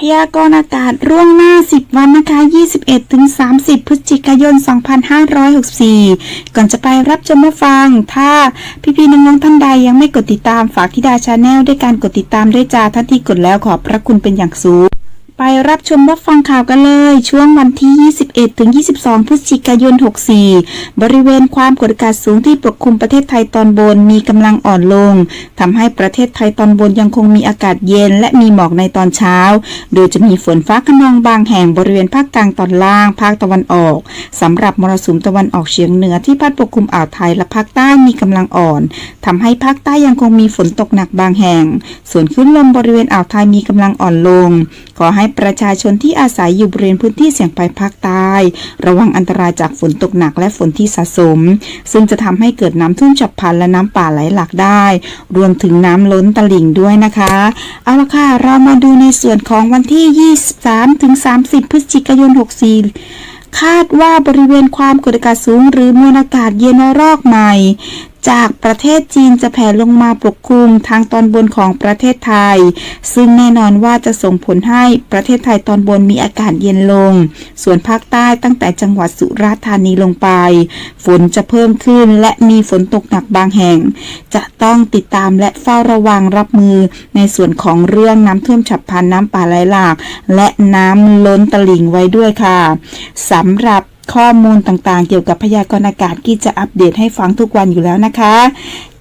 พยากรณ์อากาศร่วงหน้า 10 วันนะคะ 21ถึง30 พฤศจิกายน 2564 ก่อนจะไปรับชมมาฟัง ถ้าพี่ๆน้องๆท่านใดยังไม่กดติดตามฝากทิดาชาแนลด้วยการกดติดตามด้วยจ้าท่านที่กดแล้วขอบพระคุณเป็นอย่างสูง ไปรับชมรับฟังข่าวกันเลย ช่วงวันที่ 21 ถึง 22 พฤศจิกายน 64 บริเวณความกดอากาศสูงที่ปกคลุมประเทศไทยตอนบนมีกำลังอ่อนลงทำให้ประเทศไทยตอนบนยังคงมีอากาศเย็น และมีหมอกในตอนเช้า โดยจะมีฝนฟ้าขนองบางแห่งบริเวณภาคกลางตอนล่าง ภาคตะวันออกสำหรับมรสุมตะวันออกเฉียงเหนือที่พัดปกคลุมอ่าวไทยและภาคใต้มีกำลังอ่อนทำให้ภาคใต้ยังคงมีฝนตกหนักบางแห่ง ส่วนคลื่นลมบริเวณอ่าวไทยมีกำลังอ่อนลง ขอให้ประชาชนที่อาศัยอยู่บริเวณพื้นที่เสี่ยงภัยภาคใต้ ระวังอันตรายจากฝนตกหนักและฝนที่สะสม ซึ่งจะทำให้เกิดน้ำท่วมฉับพลันและน้ำป่าไหลหลากได้ รวมถึงน้ำล้นตลิ่งด้วยนะคะ เอาละค่ะ เรามาดูในส่วนของวันที่ 23 ถึง 30 พฤศจิกายน 64คาดว่าบริเวณความกดอากาศสูงหรือมวลอากาศเย็นระลอกใหม่ จากประเทศจีนจะแผ่ลงมาปกคลุมทางตอนบนของประเทศไทย ซึ่งแน่นอนว่าจะส่งผลให้ประเทศไทยตอนบนมีอากาศเย็นลง ส่วนภาคใต้ตั้งแต่จังหวัดสุราษฎร์ธานีลงไป ฝนจะเพิ่มขึ้นและมีฝนตกหนักบางแห่ง จะต้องติดตามและเฝ้าระวังรับมือในส่วนของเรื่องน้ำท่วมฉับพลันน้ำป่าไหลหลาก และน้ำล้นตลิ่งไว้ด้วยค่ะสำหรับ ข้อมูลต่างๆ เกี่ยวกับพยากรณ์อากาศกี่จะอัปเดตให้ฟังทุกวันอยู่แล้วนะคะ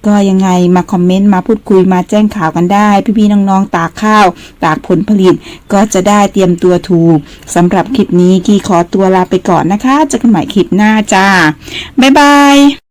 ก็ยังไงมาคอมเมนต์มาพูดคุยมาแจ้งข่าวกันได้ พี่ๆน้องๆตากข้าว ตากผลผลิต ก็จะได้เตรียมตัวถูกสำหรับคลิปนี้กี้ขอตัวลาไปก่อนนะคะเจอกันใหม่คลิปหน้าจ้าบ๊ายบาย